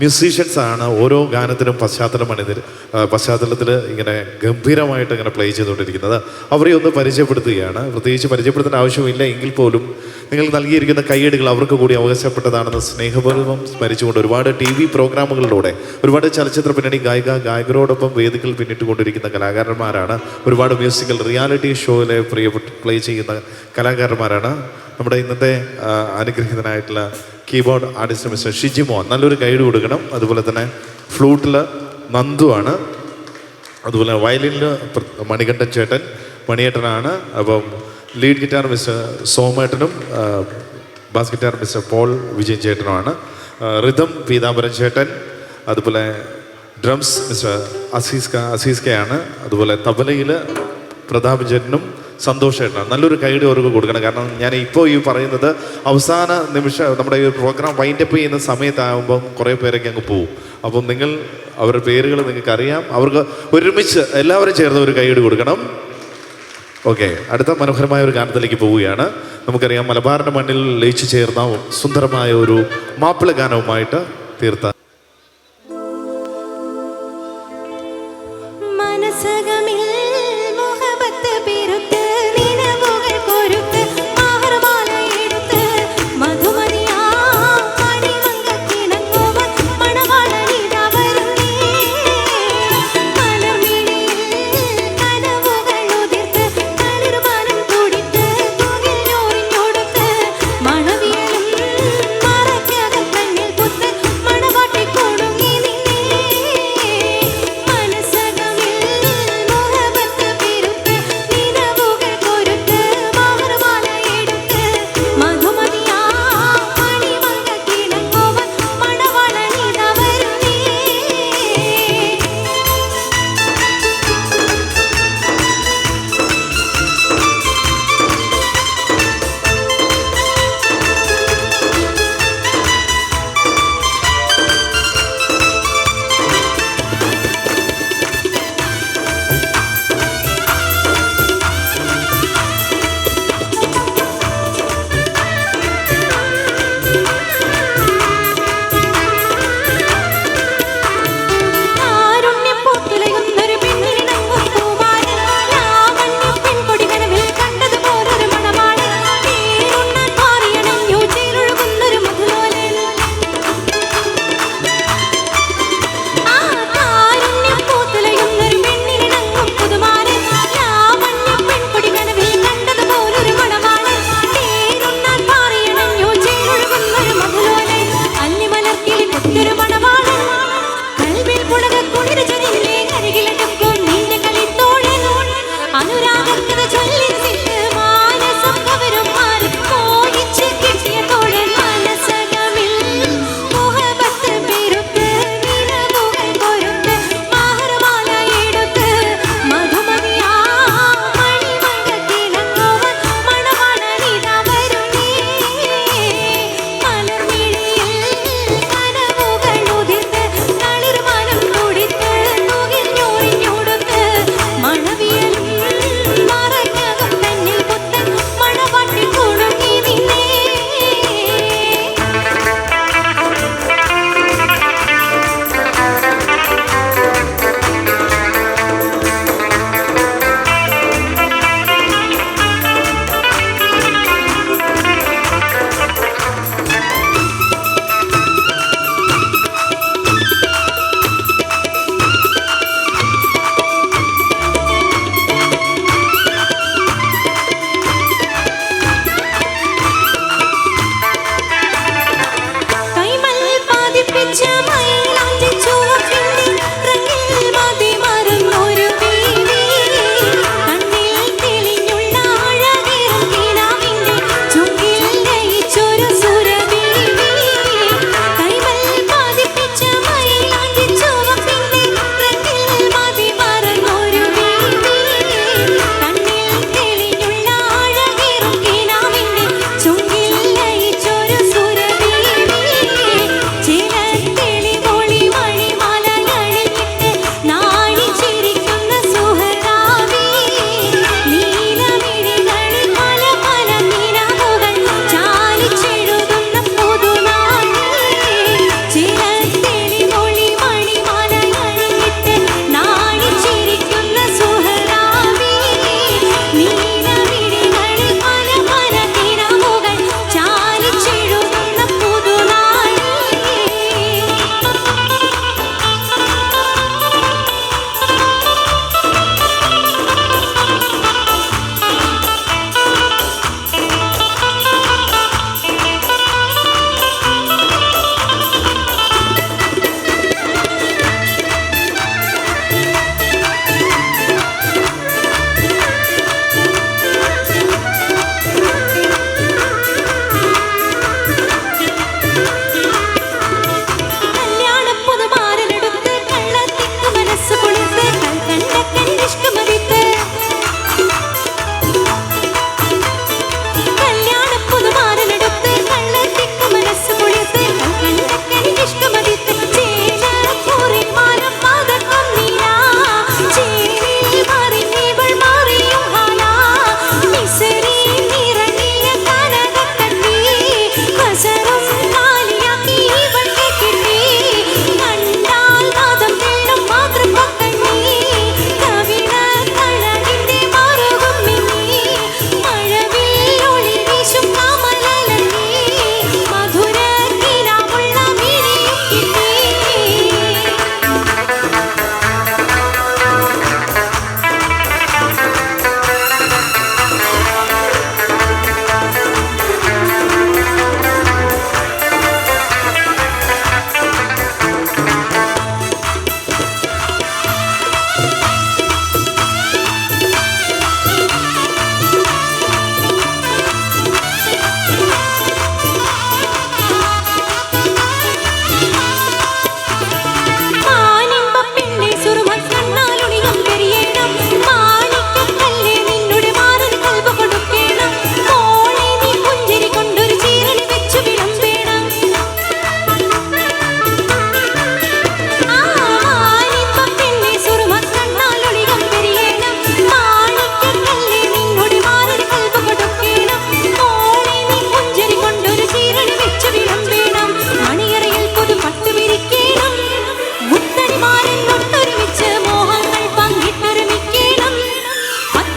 Musicians ആണ് ഓരോ ഗാനത്തിനും പശ്ചാത്തലം അണിതിൽ പശ്ചാത്തലത്തിൽ ഇങ്ങനെ ഗംഭീരമായിട്ട് ഇങ്ങനെ പ്ലേ ചെയ്തുകൊണ്ടിരിക്കുന്നത്. അവരെ ഒന്ന് പരിചയപ്പെടുത്തുകയാണ്. പ്രത്യേകിച്ച് പരിചയപ്പെടുത്തേണ്ട ആവശ്യമില്ല. എങ്കിൽ പോലും നിങ്ങൾ നൽകിയിരിക്കുന്ന കൈയ്യടികൾ അവർക്ക് കൂടി അവകാശപ്പെട്ടതാണെന്ന് സ്നേഹപൂർവം സ്മരിച്ചുകൊണ്ട് ഒരുപാട് ടി വി പ്രോഗ്രാമുകളിലൂടെ ഒരുപാട് ചലച്ചിത്ര പിന്നണി ഗായിക ഗായകരോടൊപ്പം വേദികൾ പിന്നിട്ടുകൊണ്ടിരിക്കുന്ന കലാകാരന്മാരാണ്. ഒരുപാട് മ്യൂസിക്കൽ റിയാലിറ്റി ഷോയിലെ പ്രിയപ്പെട്ട് പ്ലേ ചെയ്യുന്ന കലാകാരന്മാരാണ്. നമ്മുടെ ഇന്നത്തെ അനുഗ്രഹീതനായിട്ടുള്ള കീബോർഡ് ആർട്ടിസ്റ്റ് മിസ്റ്റർ ഷിജിമോൻ നല്ലൊരു ഗൈഡ് കൊടുക്കണം. അതുപോലെ തന്നെ ഫ്ലൂട്ടിൽ നന്ദു ആണ്. അതുപോലെ വയലിനിൽ മണികണ്ഠൻ ചേട്ടൻ മണിയേട്ടനാണ്. അപ്പം lead guitar mister സോമേട്ടനും bass guitar mister Paul Vijayan ചേട്ടനുമാണ്. Rhythm Peethambaran ചേട്ടൻ അതുപോലെ ഡ്രംസ് മിസ്റ്റർ അസീസ് അസീസ് കെയാണ് അതുപോലെ തബലയിൽ പ്രതാപ് ചേട്ടനും സന്തോഷ് നല്ലൊരു കൈഡ് അവർക്ക് കൊടുക്കണം. കാരണം ഞാൻ ഇപ്പോൾ ഈ പറയുന്നത് അവസാന നിമിഷം നമ്മുടെ ഈ പ്രോഗ്രാം വൈൻഡപ്പ് ചെയ്യുന്ന സമയത്താകുമ്പം കുറേ പേരൊക്കെ അങ്ങ് പോവും. അപ്പം നിങ്ങൾ അവരുടെ പേരുകൾ നിങ്ങൾക്ക് അറിയാം. അവർക്ക് ഒരുമിച്ച് എല്ലാവരും ചേർന്ന് ഒരു കൈയ്യടി കൊടുക്കണം. ഓക്കെ. അടുത്ത മനോഹരമായ ഒരു ഗാനത്തിലേക്ക് പോവുകയാണ്. നമുക്കറിയാം മലബാറിന്റെ മണ്ണിൽ ലയിച്ചു ചേർന്ന സുന്ദരമായ ഒരു മാപ്പിള ഗാനവുമായിട്ട് തീർത്ത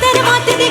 মনের মতে